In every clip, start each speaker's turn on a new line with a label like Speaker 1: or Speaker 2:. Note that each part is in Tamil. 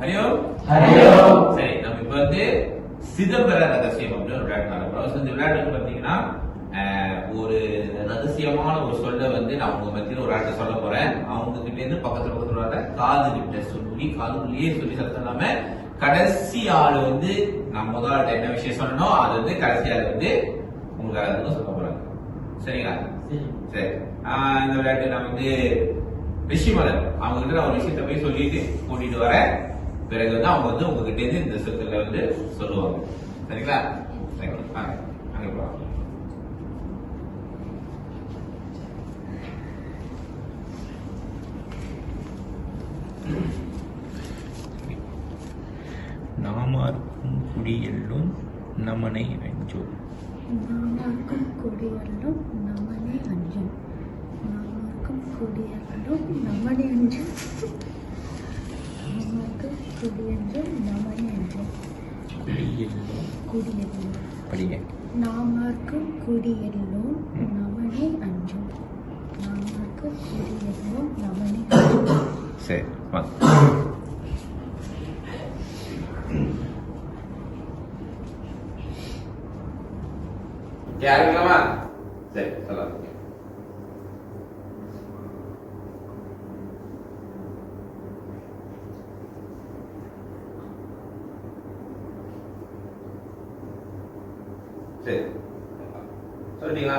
Speaker 1: ஹரியோ
Speaker 2: ஹரியோ.
Speaker 1: சரி நம்ம இப்ப வந்து சிதம்பர ரகசியம் அப்படின்னு ஒரு விளையாட்டு நடக்கிறோம் இந்த விளையாட்டு பாத்தீங்கன்னா ஒரு ரகசியமான ஒரு சொல்ல வந்து நான் உங்க மத்தியில ஒரு ஆட்டை சொல்ல போறேன். அவங்க கிட்ட இருந்து பக்கத்துல பக்கத்துல வர காது கிட்ட சொல்லி காதுக்குள்ளேயே சொல்லி சத்தம் இல்லாம கடைசி ஆள் வந்து நான் முதல் ஆள்கிட்ட என்ன விஷயம் சொல்லணும் அது வந்து கடைசி ஆள் வந்து உங்களுக்கு அதுக்கு சொல்ல போறாங்க. சரிங்களா? சரி. ஆஹ் இந்த விளையாட்டு நான் வந்து ரிஷிமலர். அவங்க கிட்ட நான் ஒரு விஷயத்த போய் சொல்லிட்டு கூட்டிட்டு வரேன். பிறகு வந்து அவங்க வந்து உங்ககிட்ட இருந்து இந்த சொத்துல வந்து சொல்லுவாங்க. சரிங்களா? சரி வாங்க அங்க போலாம்.
Speaker 3: நாமார்க்கும் குடியெல்லும் நமனை அஞ்சோம்.
Speaker 4: நாமார்க்கும் கொடியல்லும் நமனே அஞ்சும். நாமார்க்கும் கொடியல்லும் நமனே அஞ்சும். நாமார்க்கும் கொடியல்லும் நமனே அஞ்சும்
Speaker 3: குடியெல்லும் படிய
Speaker 4: நாமார்க்கும் குடியல்லும் நமனே அஞ்சும் நாமார்க்கும் குடியல்லும் நமனே
Speaker 3: சரி வாங்க
Speaker 1: யாருக்கலாமா சரி சொல்லலாம் சரி சொல்லிட்டீங்களா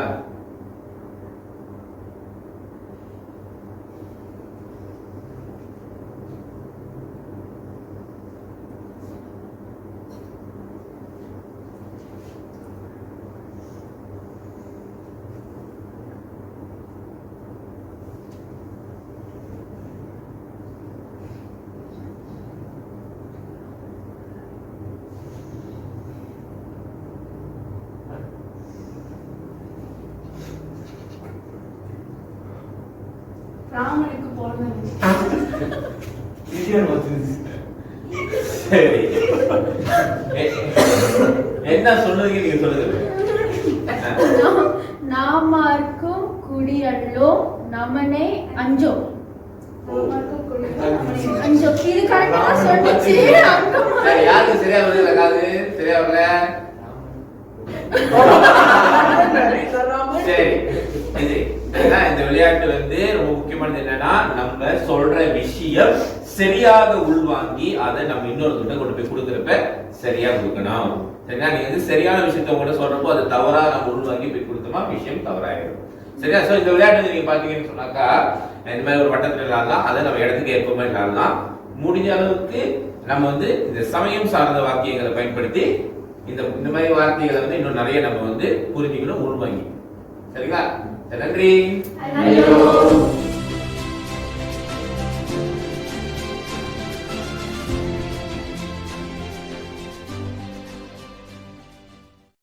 Speaker 5: ராமனுக்கு பிறந்தது
Speaker 1: சரி. என்ன சொல்லுவீங்க நீங்க சொல்லுங்க.
Speaker 5: நாம்- நாமார்க்கும் குடியல்லோம் நமனே அஞ்சோம் அஞ்சோம் இது கரெக்டா சொல்லிச்சு.
Speaker 1: யாருக்கு சரியா வருது காது? சரியா வரல சரி. இந்த விளையாட்டு வந்து ரொம்ப முக்கியமானது என்னன்னா நம்ம சொல்ற விஷயம் சரியாக உள்வாங்கி அதை நம்ம இன்னொருத்தர்கிட்ட கொண்டு போய் கொடுக்குறப்ப சரியா கொடுக்கணும். சரிங்களா? நீங்க வந்து சரியான விஷயத்த உங்கள்கிட்ட சொல்றப்போ அது தவறா நம்ம உள்வாங்கி போய் கொடுத்தோமா விஷயம் தவறாயிடும். சரியா? சோ இந்த விளையாட்டு நீங்க பாத்தீங்கன்னு சொன்னாக்கா இந்த மாதிரி ஒரு வட்டத்துல விளையாடலாம் அதை நம்ம இடத்துக்கு ஏற்ப மாதிரி விளையாடலாம். முடிஞ்ச அளவுக்கு நம்ம வந்து இந்த சமயம் சார்ந்த வாக்கியங்களை பயன்படுத்தி இந்த இந்த மாதிரி வார்த்தைகளை வந்து இன்னும் நிறைய நம்ம வந்து புரிஞ்சுக்கணும் உள்வாங்கி. சரிங்களா சரி, நன்றி
Speaker 5: ஐயோ